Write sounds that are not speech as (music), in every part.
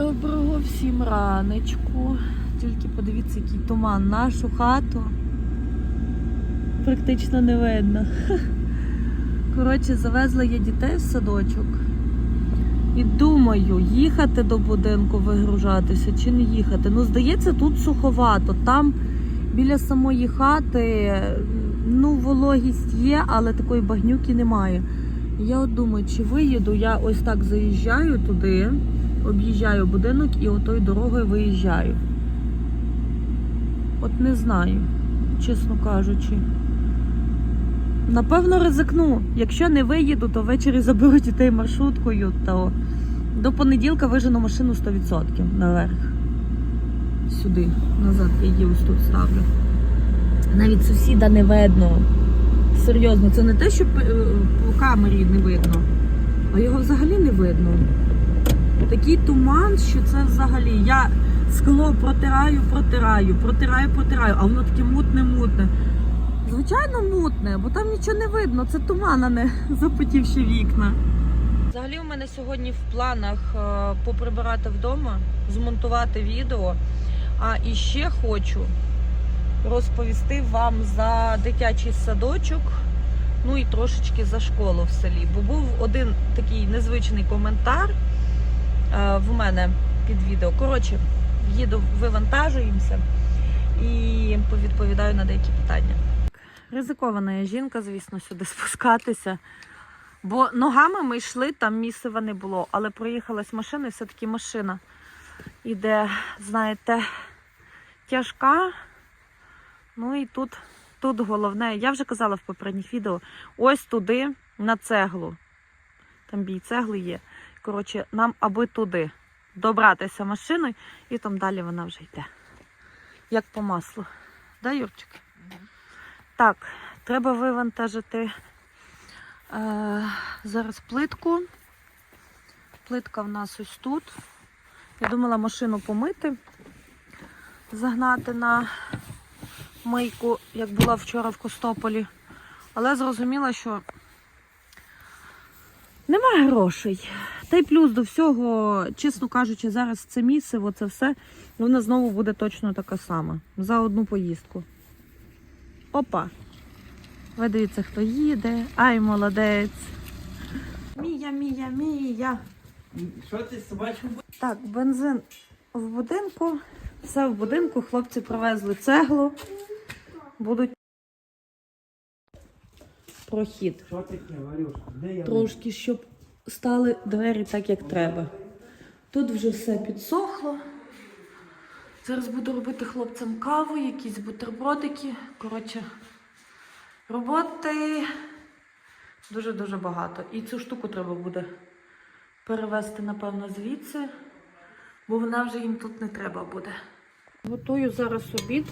Доброго всім раночку. Тільки подивіться, який туман. Нашу хату практично не видно. (laughs) Коротше, завезла я дітей в садочок. І думаю, їхати до будинку вигружатися чи не їхати. Ну, здається, тут суховато. Там біля самої хати ну, вологість є, але такої багнюки немає. Я от думаю, чи виїду, я ось так заїжджаю туди, об'їжджаю будинок і отою дорогою виїжджаю. От не знаю, чесно кажучи. Напевно, ризикну. Якщо не виїду, то ввечері (laughs) заберу дітей маршруткою, то до понеділка вижену машину 100% наверх. Сюди, назад я її ось тут ставлю. Навіть сусіда не видно. Серйозно, це не те, що е, по камері не видно, а його взагалі не видно. Такий туман, що це взагалі. Я скло протираю, протираю, протираю, протираю, а воно таке мутне-мутне. Звичайно, мутне, бо там нічого не видно. Це туман, а не (laughs) запотівші вікна. Взагалі, у мене сьогодні в планах е, поприбирати вдома, змонтувати відео. А і ще хочу розповісти вам за дитячий садочок, ну і трошечки за школу в селі. Бо був один такий незвичний коментар в мене під відео. Коротше, їду, вивантажуємося і повідповідаю на деякі питання. Ризикована я жінка, звісно, сюди спускатися. Бо ногами ми йшли, там місцева не було, але проїхалась машина, і все-таки машина іде, знаєте, тяжка. Ну і тут, тут головне, я вже казала в попередніх відео, ось туди на цеглу. Там бій цегли є. Коротше, нам аби туди добратися машиною, і там далі вона вже йде. Як по маслу. Да, Юрчик? Так, треба вивантажити е, зараз плитку. Плитка в нас ось тут. Я думала машину помити, загнати на мийку, як була вчора в Костополі. Але зрозуміла, що немає грошей. Та й плюс до всього, чесно кажучи, зараз це місце, це все, вона знову буде точно така сама. За одну поїздку. Опа. Ви дивіться, хто їде. Ай, молодець. Мія, мія, мія. Що ти собачку? Так, бензин в будинку. Все в будинку. Хлопці привезли цеглу. Будуть прохід. Що таке, Варюшка? Де я? Трошки, щоб стали двері так, як треба. Тут вже все підсохло. Зараз буду робити хлопцям каву, якісь бутербродики. Коротше, роботи дуже-дуже багато. І цю штуку треба буде перевезти, напевно, звідси, бо вона вже їм тут не треба буде. Готую зараз обід.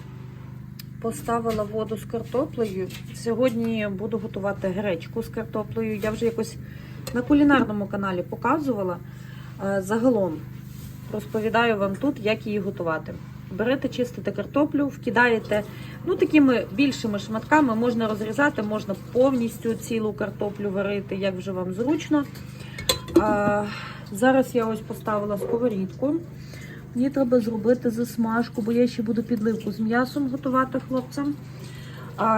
Поставила воду з картоплею. Сьогодні буду готувати гречку з картоплею. Я вже якось на кулінарному каналі показувала. Е, Загалом розповідаю вам тут, як її готувати. Берете, чистите картоплю, вкидаєте ну, такими більшими шматками, можна розрізати, можна повністю цілу картоплю варити, як вже вам зручно. А, зараз я ось поставила сковорідку. Мені треба зробити засмажку, бо я ще буду підливку з м'ясом готувати хлопцям.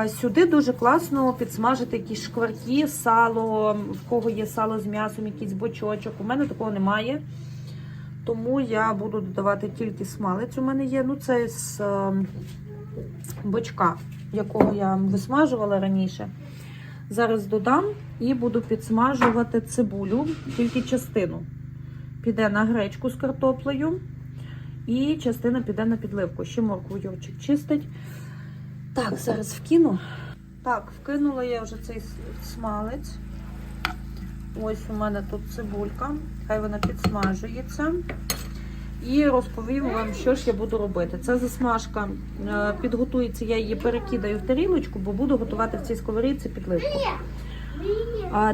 Сюди дуже класно підсмажити якісь шкварки, сало, в кого є сало з м'ясом, якийсь бочочок. У мене такого немає. Тому я буду додавати тільки смалець. У мене є. Ну, це з е, бочка, якого я висмажувала раніше. Зараз додам і буду підсмажувати цибулю, тільки частину. Піде на гречку з картоплею. І частина піде на підливку. Ще моркву Юрчик чистить. Так, зараз вкину. Так, вкинула я вже цей смалець. Ось у мене тут цибулька. Хай вона підсмажується. І розповім вам, що ж я буду робити. Це засмажка е, підготується, я її перекидаю в тарілочку, бо буду готувати в цій сковорідці підливку.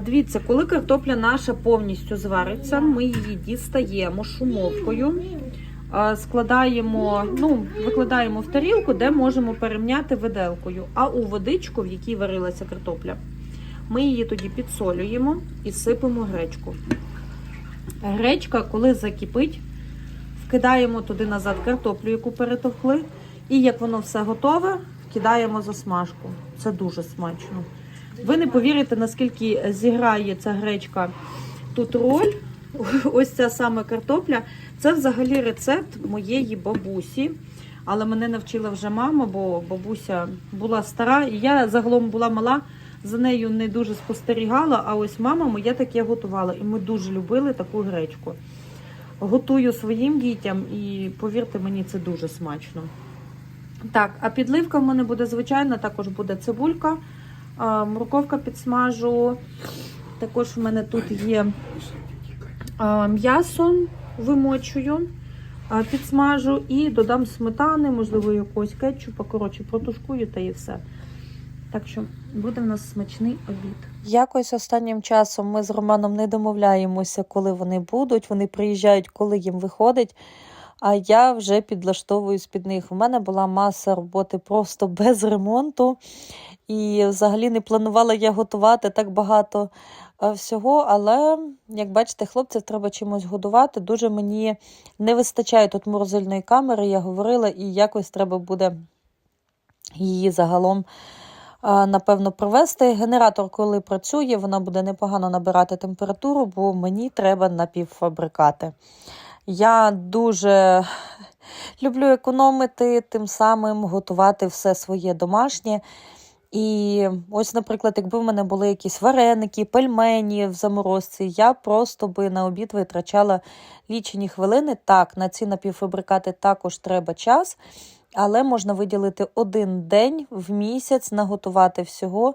Дивіться, коли картопля наша повністю звариться, ми її дістаємо шумовкою, складаємо, ну, викладаємо в тарілку, де можемо перемняти виделкою. А у водичку, в якій варилася картопля, ми її тоді підсолюємо і сипемо гречку. Гречка, коли закипить, кидаємо туди назад картоплю, яку перетовкли. І як воно все готове, кидаємо засмажку. Це дуже смачно. Ви не повірите, наскільки зіграє ця гречка тут роль. (laughs) Ось ця саме картопля. Це взагалі рецепт моєї бабусі. Але мене навчила вже мама, бо бабуся була стара, і я загалом була мала, за нею не дуже спостерігала. А ось мама моя таке готувала. І ми дуже любили таку гречку. Готую своїм дітям, і повірте мені, це дуже смачно. Так, а підливка в мене буде звичайна, також буде цибулька, морковка підсмажу. Також в мене тут є м'ясо, вимочую, підсмажу і додам сметани, можливо, якогось кетчупа. Коротше, протушкую та і все. Так що буде в нас смачний обід. Якось останнім часом ми з Романом не домовляємося, коли вони будуть. Вони приїжджають, коли їм виходить. А я вже підлаштовуюсь під них. У мене була маса роботи просто без ремонту. І взагалі не планувала я готувати так багато всього. Але, як бачите, хлопців треба чимось годувати. Дуже мені не вистачає тут морозильної камери, я говорила, і якось треба буде її загалом. Напевно, провести. Генератор, коли працює, вона буде непогано набирати температуру, бо мені треба напівфабрикати. Я дуже люблю економити, тим самим готувати все своє домашнє. І ось, наприклад, якби в мене були якісь вареники, пельмені в заморозці, я просто би на обід витрачала лічені хвилини. Так, на ці напівфабрикати також треба час, але можна виділити один день в місяць, наготувати всього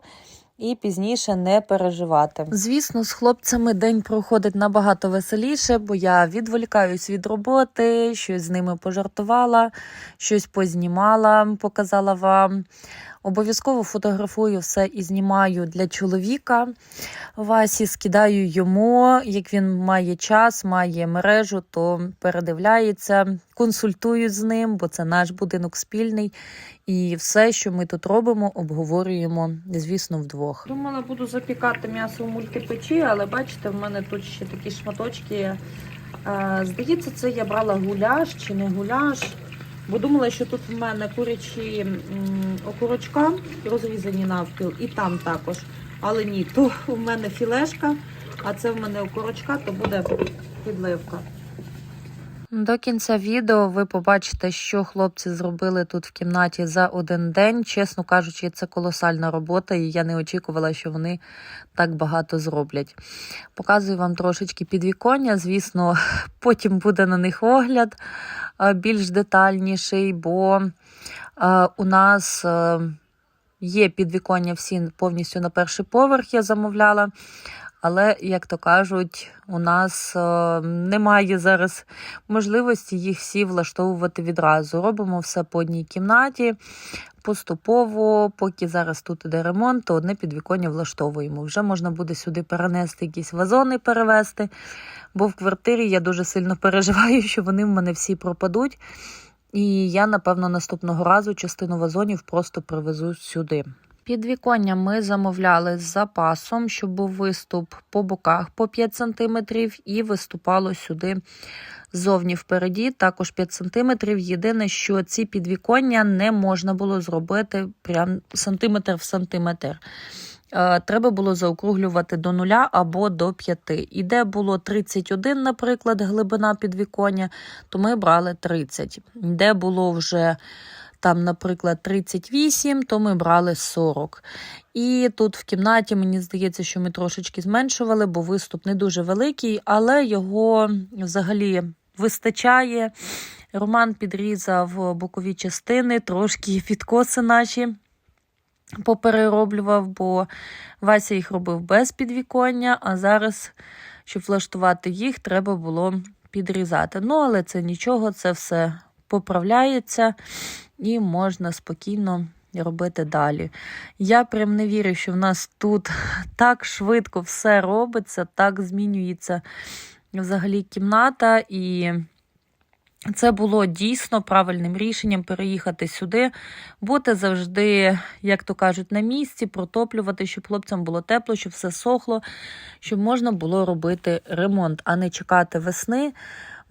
і пізніше не переживати. Звісно, з хлопцями день проходить набагато веселіше, бо я відволікаюсь від роботи, щось з ними пожартувала, щось познімала, показала вам. Обов'язково фотографую все і знімаю для чоловіка. Васі скидаю йому, як він має час, має мережу, то передивляється, консультую з ним, бо це наш будинок спільний. І все, що ми тут робимо, обговорюємо, звісно, вдвох. Думала, буду запікати м'ясо в мультипечі, але бачите, в мене тут ще такі шматочки. Е, Здається, це я брала гуляш чи не гуляш. Бо думала, що тут в мене курячі окурочка розрізані навпіл, і там також. Але ні, то в мене філешка, а це в мене окурочка, то буде підливка. До кінця відео ви побачите, що хлопці зробили тут в кімнаті за один день. Чесно кажучи, це колосальна робота, і я не очікувала, що вони так багато зроблять. Показую вам трошечки підвіконня. Звісно, (laughs) потім буде на них огляд більш детальніший, бо у нас є підвіконня всі повністю на перший поверх, я замовляла. Але, як то кажуть, у нас е, немає зараз можливості їх всі влаштовувати відразу. Робимо все по одній кімнаті, поступово, поки зараз тут іде ремонт, то одне підвіконня влаштовуємо. Вже можна буде сюди перенести якісь вазони, перевезти, бо в квартирі я дуже сильно переживаю, (laughs) що вони в мене всі пропадуть. І я, напевно, наступного разу частину вазонів просто привезу сюди. Підвіконня ми замовляли з запасом, щоб був виступ по боках по 5 см і виступало сюди ззовні впереді, також 5 см. Єдине, що ці підвіконня не можна було зробити прям сантиметр в сантиметр. Е, Треба було заокруглювати до нуля або до 5. І де було 31, наприклад, глибина підвіконня, то ми брали 30. Де було вже там, наприклад, 38, то ми брали 40. І тут в кімнаті, мені здається, що ми трошечки зменшували, бо виступ не дуже великий, але його взагалі вистачає. Роман підрізав бокові частини, трошки підкоси наші поперероблював, бо Вася їх робив без підвіконня, а зараз, щоб влаштувати їх, треба було підрізати. Ну, але це нічого, це все поправляється і можна спокійно робити далі. Я прям не вірю, що в нас тут (laughs) так швидко все робиться, так змінюється взагалі кімната і. Це було дійсно правильним рішенням переїхати сюди, бути завжди, як то кажуть, на місці, протоплювати, щоб хлопцям було тепло, щоб все сохло, щоб можна було робити ремонт, а не чекати весни.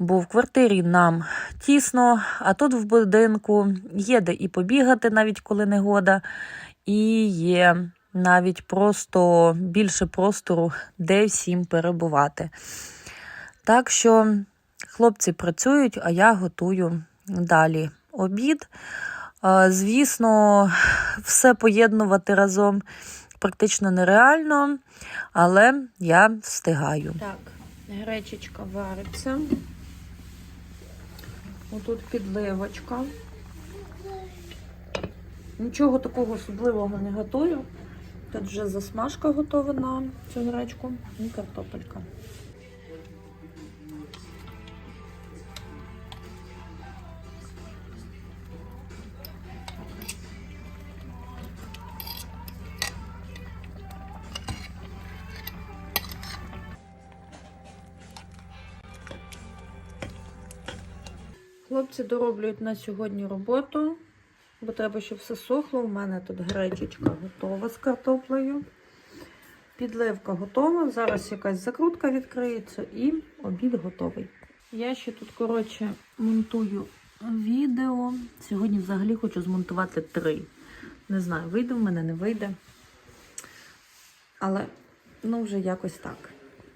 Бо в квартирі нам тісно, а тут в будинку є де і побігати, навіть коли негода, і є навіть просто більше простору, де всім перебувати. Так що хлопці працюють, а я готую далі обід. Звісно, все поєднувати разом практично нереально, але я встигаю. Так, гречечка вариться. Отут підливочка. Нічого такого особливого не готую. Тут вже засмажка готова на цю гречку і картопелька. Хлопці дороблюють на сьогодні роботу, бо треба, щоб все сохло. У мене тут гречечка готова з картоплею. Підливка готова. Зараз якась закрутка відкриється і обід готовий. Я ще тут, коротше, монтую відео. Сьогодні взагалі хочу змонтувати три. Не знаю, вийде в мене, не вийде. Але ну вже якось так.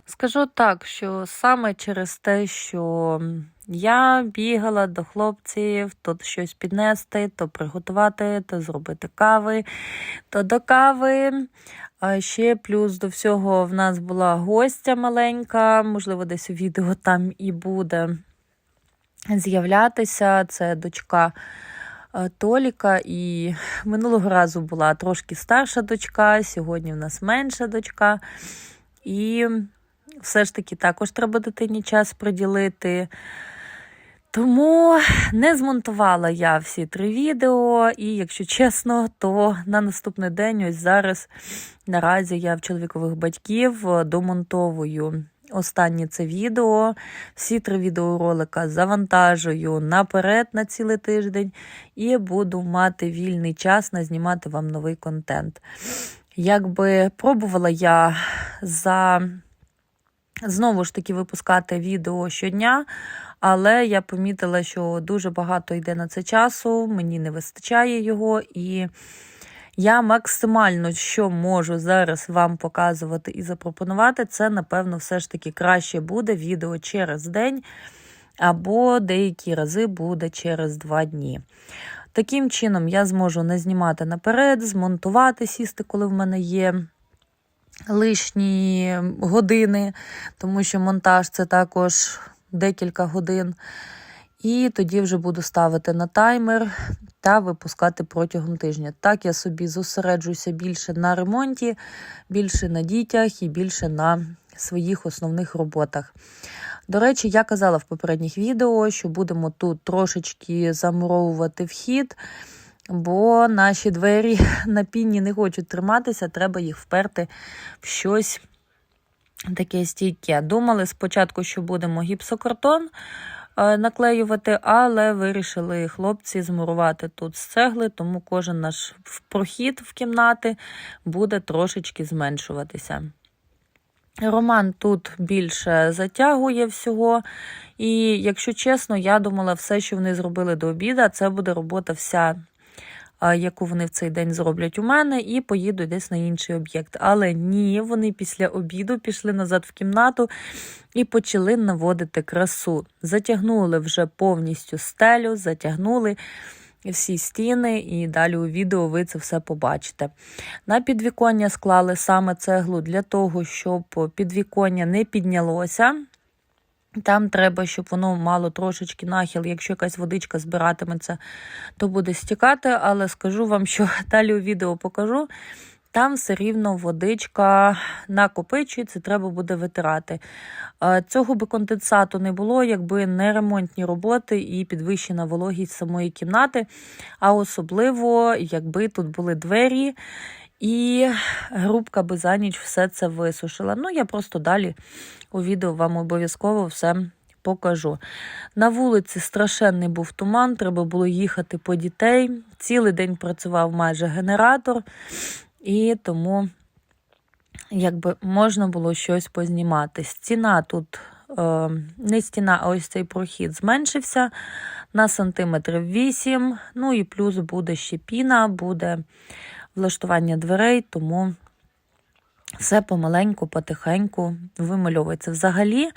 Скажу так, що саме через те, що я бігала до хлопців, то щось піднести, то приготувати, то зробити кави, то до кави. А ще плюс до всього в нас була гостя маленька, можливо, десь у відео там і буде з'являтися. Це дочка е, Толіка. І минулого разу була трошки старша дочка, сьогодні в нас менша дочка. І все ж таки також треба дитині час приділити. Тому не змонтувала я всі три відео, і, якщо чесно, то на наступний день, ось зараз, наразі я в чоловікових батьків домонтовую останнє це відео. Всі три відеоролика завантажую наперед на цілий тиждень і буду мати вільний час на знімати вам новий контент. Якби пробувала я за знову ж таки випускати відео щодня, але я помітила, що дуже багато йде на це часу, мені не вистачає його, і я максимально, що можу зараз вам показувати і запропонувати, це, напевно, все ж таки краще буде відео через день, або деякі рази буде через два дні. Таким чином, я зможу не знімати наперед, змонтувати, сісти, коли в мене є лишні години, тому що монтаж це також декілька годин. І тоді вже буду ставити на таймер та випускати протягом тижня. Так я собі зосереджуюся більше на ремонті, більше на дітях і більше на своїх основних роботах. До речі, я казала в попередніх відео, що будемо тут трошечки замуровувати вхід, бо наші двері (laughs) на пінні не хочуть триматися, треба їх вперти в щось таке стійке. Думали спочатку, що будемо гіпсокартон е, наклеювати, але вирішили хлопці змурувати тут з цегли, тому кожен наш прохід в кімнати буде трошечки зменшуватися. Роман тут більше затягує всього. І, якщо чесно, я думала, все, що вони зробили до обіду, це буде робота вся, яку вони в цей день зроблять у мене, і поїду десь на інший об'єкт. Але ні, вони після обіду пішли назад в кімнату і почали наводити красу. Затягнули вже повністю стелю, затягнули всі стіни, і далі у відео ви це все побачите. На підвіконня склали саме цеглу для того, щоб підвіконня не піднялося. Там треба, щоб воно мало трошечки нахил. Якщо якась водичка збиратиметься, то буде стікати. Але скажу вам, що (laughs) далі у відео покажу. Там все рівно водичка накопичується, треба буде витирати. Е, Цього би конденсату не було, якби не ремонтні роботи і підвищена вологість самої кімнати. А особливо, якби тут були двері, і грубка би за ніч все це висушила. Ну, я просто далі у відео вам обов'язково все покажу. На вулиці страшенний був туман, треба було їхати по дітей. Цілий день працював майже генератор, і тому якби можна було щось познімати. Стіна тут е, не стіна, а ось цей прохід зменшився на сантиметрів 8. Ну і плюс буде ще піна, буде влаштування дверей, тому все помаленьку, потихеньку вимальовується. Взагалі,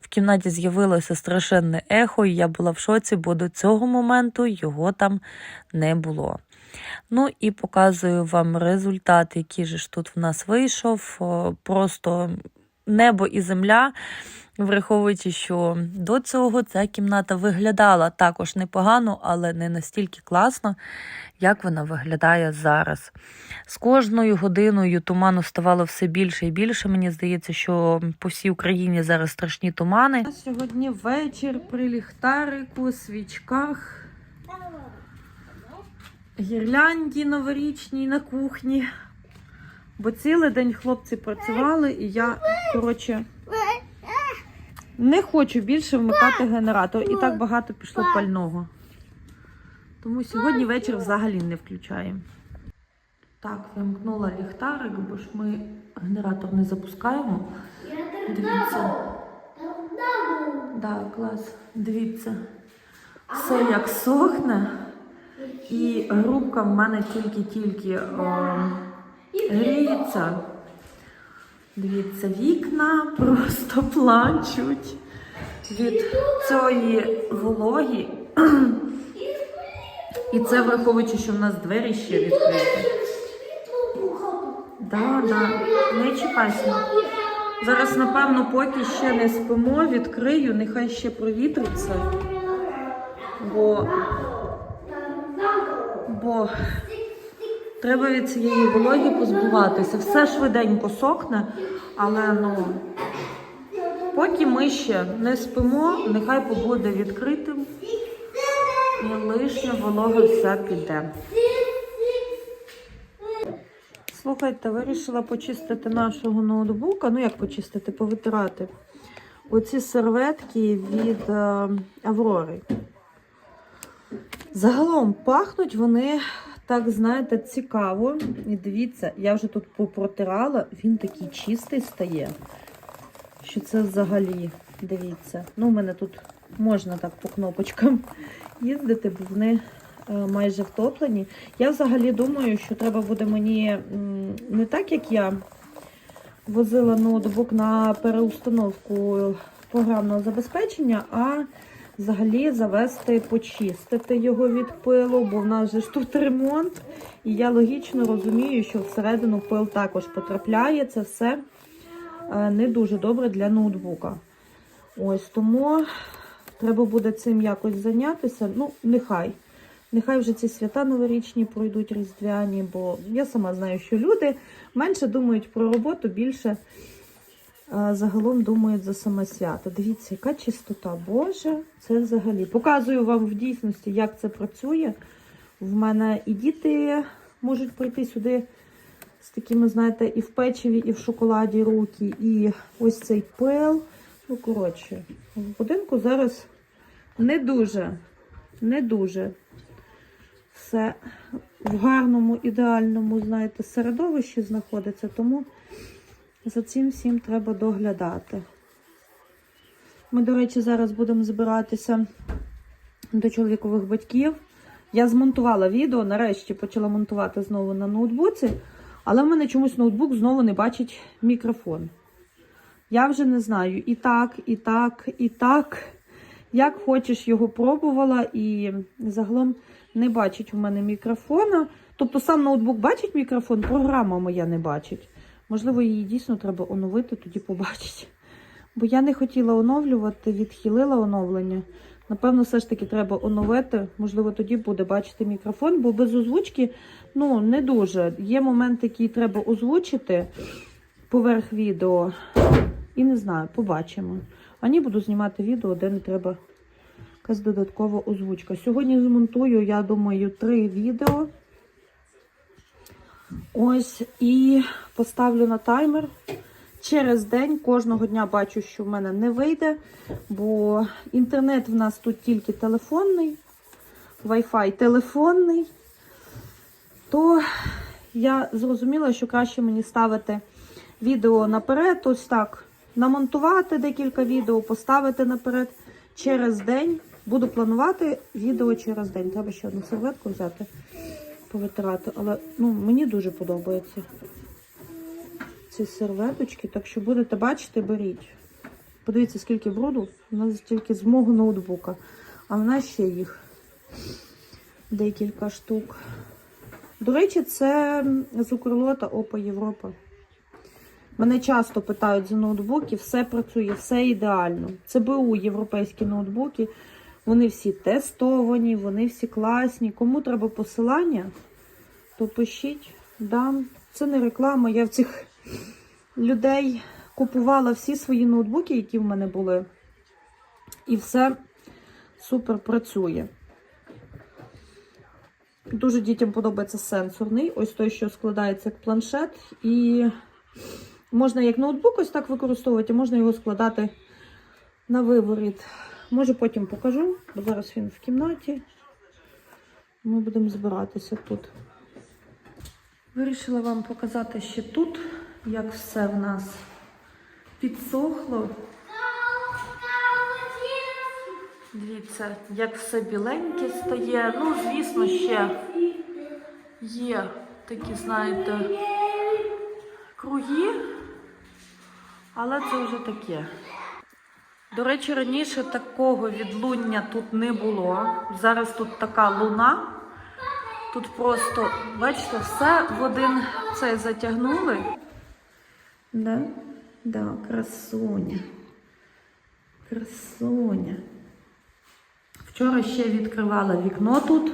в кімнаті з'явилося страшенне ехо, і я була в шоці, бо до цього моменту його там не було. Ну і показую вам результат, який же ж тут в нас вийшов. Просто небо і земля. Враховуючи, що до цього ця кімната виглядала також непогано, але не настільки класно, як вона виглядає зараз. З кожною годиною туману ставало все більше і більше. Мені здається, що по всій Україні зараз страшні тумани. Сьогодні вечір при ліхтарику, свічках, гірлянді новорічній на кухні. Бо цілий день хлопці працювали, і я, коротше, не хочу більше вмикати генератор. І так багато пішло пального. Тому сьогодні вечір взагалі не включаємо. Так, вимкнула ліхтарик, бо ж ми генератор не запускаємо. Дивіться. Да, клас. Дивіться. Все як сохне. І грубка в мене тільки-тільки о, гріється. Дивіться, вікна просто (laughs) плачуть від цієї вологі. (clears throat) І це враховуючи, що в нас двері ще відкриті. Да, да. Не чіпайся. Зараз, напевно, поки ще не спимо, відкрию, нехай ще провітриться. Бо, бо треба від цієї вологі позбуватися. Все швиденько сохне, але ну, поки ми ще не спимо, нехай побуде відкритим. І лишня волога вся піде. Слухайте, вирішила почистити нашого ноутбука. Ну, як почистити, повитирати. Оці серветки від е, Аврори. Загалом пахнуть вони, так, знаєте, цікаво. І дивіться, я вже тут попротирала, він такий чистий стає. Що це взагалі, дивіться. Ну, у мене тут можна так по кнопочкам їздити, бо вони е, майже втоплені. Я взагалі думаю, що треба буде мені не так, як я возила ноутбук на переустановку програмного забезпечення, а взагалі завести, почистити його від пилу, бо в нас же ж тут ремонт. І я логічно розумію, що всередину пил також потрапляє. Це все е, не дуже добре для ноутбука. Ось тому треба буде цим якось зайнятися. Ну, нехай. Нехай вже ці свята новорічні пройдуть різдвяні, бо я сама знаю, що люди менше думають про роботу, більше загалом думають за саме свято. Дивіться, яка чистота. Боже, це взагалі. Показую вам в дійсності, як це працює. В мене і діти можуть прийти сюди з такими, знаєте, і в печиві, і в шоколаді руки, і ось цей пил. Ну, коротше, в будинку зараз не дуже, не дуже все в гарному, ідеальному, знаєте, середовищі знаходиться, тому за цим всім треба доглядати. Ми, до речі, зараз будемо збиратися до чоловікових батьків. Я змонтувала відео, нарешті почала монтувати знову на ноутбуці, але в мене чомусь ноутбук знову не бачить мікрофон. Я вже не знаю і так, і так, і так. Як хочеш, його пробувала, і загалом не бачить у мене мікрофона. Тобто сам ноутбук бачить мікрофон, програма моя не бачить. Можливо, її дійсно треба оновити, тоді побачить. Бо я не хотіла оновлювати, відхилила оновлення. Напевно, все ж таки треба оновити. Можливо, тоді буде бачити мікрофон, бо без озвучки ну, не дуже. Є момент, який треба озвучити поверх відео. І не знаю, побачимо. Ані буду знімати відео, де не треба якась додаткова озвучка. Сьогодні змонтую, я думаю, три відео. Ось і поставлю на таймер. Через день кожного дня бачу, що в мене не вийде, бо інтернет в нас тут тільки телефонний, Wi-Fi телефонний. То я зрозуміла, що краще мені ставити відео наперед, ось так, намонтувати декілька відео, поставити наперед через день. Буду планувати відео через день. Треба ще одну серветку взяти, повитирати. Але ну, мені дуже подобається ці серветочки. Так що будете бачити, беріть. Подивіться, скільки бруду. У нас тільки з мого ноутбука. А в нас ще їх декілька штук. До речі, це з Укрлота Опа Європа. Мене часто питають за ноутбуки, все працює, все ідеально. Це БУ європейські ноутбуки. Вони всі тестовані, вони всі класні. Кому треба посилання, то пишіть, дам. Це не реклама. Я в цих людей купувала всі свої ноутбуки, які в мене були. І все супер працює. Дуже дітям подобається сенсорний. Ось той, що складається як планшет. І можна як ноутбук ось так використовувати, а можна його складати на виворіт. Може потім покажу, бо зараз він в кімнаті. Ми будемо збиратися тут. Вирішила вам показати ще тут, як все в нас підсохло. Дивіться, як все біленьке стає. Ну, звісно, ще є такі, знаєте, круги, але це вже таке. До речі, раніше такого відлуння тут не було. Зараз тут така луна. Тут просто, бачите, все в один цей затягнули. Да? Да, красуня. Красуня. Вчора ще відкривала вікно тут,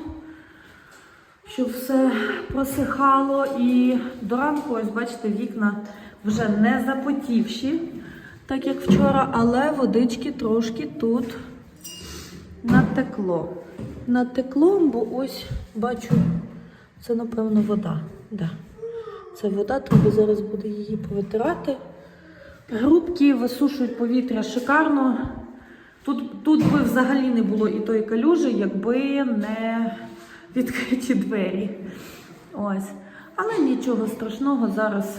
щоб все просихало. І до ранку, ось бачите, вікна вже не запотівші, так як вчора, але водички трошки тут натекло. Натекло, бо ось бачу, це, напевно, вода. Да. Це вода, треба зараз буде її повитирати. Грубки висушують повітря шикарно. Тут, тут би взагалі не було і тої калюжі, якби не відкриті двері. Ось. Але нічого страшного, зараз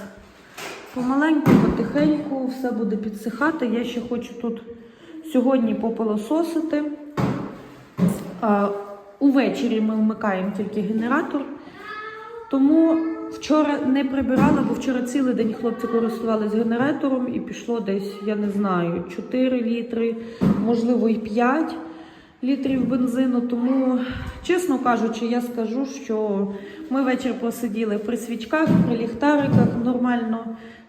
помаленьку, потихеньку все буде підсихати. Я ще хочу тут сьогодні попилососити. Увечері ми вмикаємо тільки генератор. Тому вчора не прибирала, бо вчора цілий день хлопці користувалися генератором і пішло десь, я не знаю, 4 літри, можливо, і 5 літрів бензину. Тому, чесно кажучи, я скажу, що ми вечір посиділи при свічках, при ліхтариках нормально.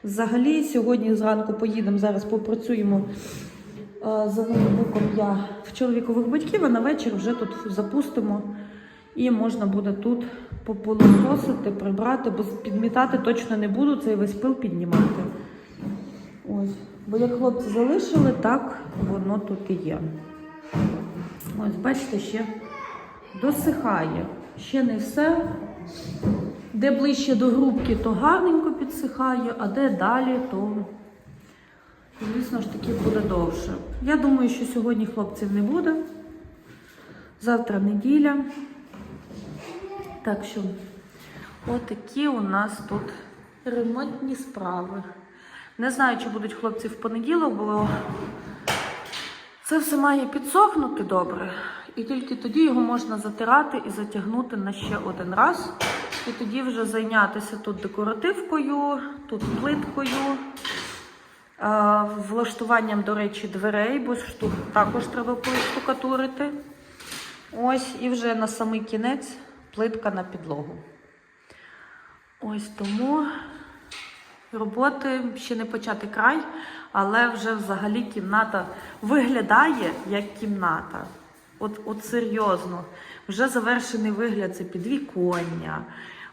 Взагалі, сьогодні зранку поїдемо, зараз попрацюємо. е, За ноутбуком я в чоловікових батьків, а на вечір вже тут запустимо. І можна буде тут попилососити, прибрати, бо підмітати точно не буду, цей весь пил піднімати. Ось. Бо як хлопці залишили, так воно тут і є. Ось, бачите, ще досихає. Ще не все. Де ближче до грубки, то гарненько підсихає, а де далі, то, звісно ж таки, буде довше. Я думаю, що сьогодні хлопців не буде. Завтра неділя. Так що, отакі у нас тут ремонтні справи. Не знаю, чи будуть хлопці в понеділок, бо це все має підсохнути добре. І тільки тоді його можна затирати і затягнути на ще один раз. І тоді вже зайнятися тут декоративкою, тут плиткою, а, влаштуванням, до речі, дверей, бо ж тут також треба поштукатурити. Ось, і вже на самий кінець плитка на підлогу. Ось тому роботи ще не почати край, але вже взагалі кімната виглядає як кімната. От, от серйозно. Вже завершений вигляд це підвіконня.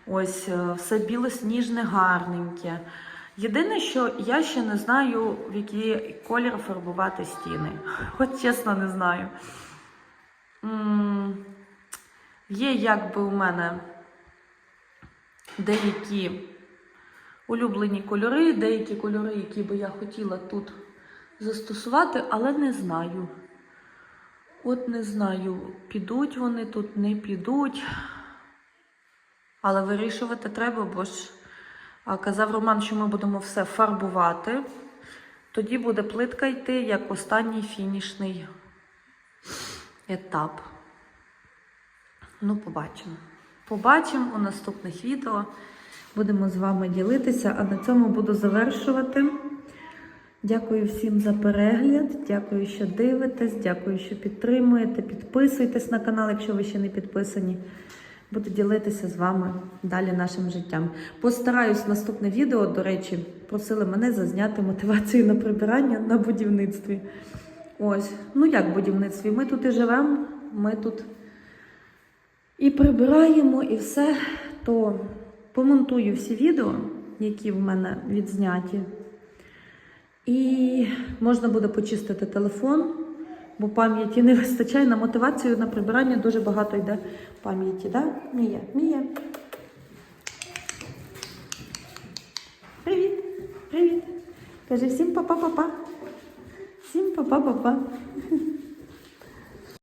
Ось е, все білосніжне, гарненьке. Єдине, що я ще не знаю, в який колір фарбувати стіни. (laughs) От чесно не знаю. М, Є якби у мене деякі улюблені кольори, деякі кольори, які би я хотіла тут застосувати, але не знаю. От не знаю, підуть вони тут, не підуть. Але вирішувати треба, бо ж казав Роман, що ми будемо все фарбувати. Тоді буде плитка йти як останній фінішний етап. Ну, побачимо. Побачимо у наступних відео. Будемо з вами ділитися, а на цьому буду завершувати. Дякую всім за перегляд. Дякую, що дивитесь, дякую, що підтримуєте. Підписуйтесь на канал, якщо ви ще не підписані. Буду ділитися з вами далі нашим життям. Постараюсь наступне відео, до речі, просили мене зазняти мотивацію на прибирання на будівництві. Ось, ну як в будівництві? Ми тут і живемо, ми тут і прибираємо, і все. То помонтую всі відео, які в мене відзняті. І можна буде почистити телефон, бо пам'яті не вистачає на мотивацію на прибирання дуже багато йде пам'яті, да? Мія, Мія. Привіт, привіт. Каже всім па-па-па-па. Всім па-па-па-па.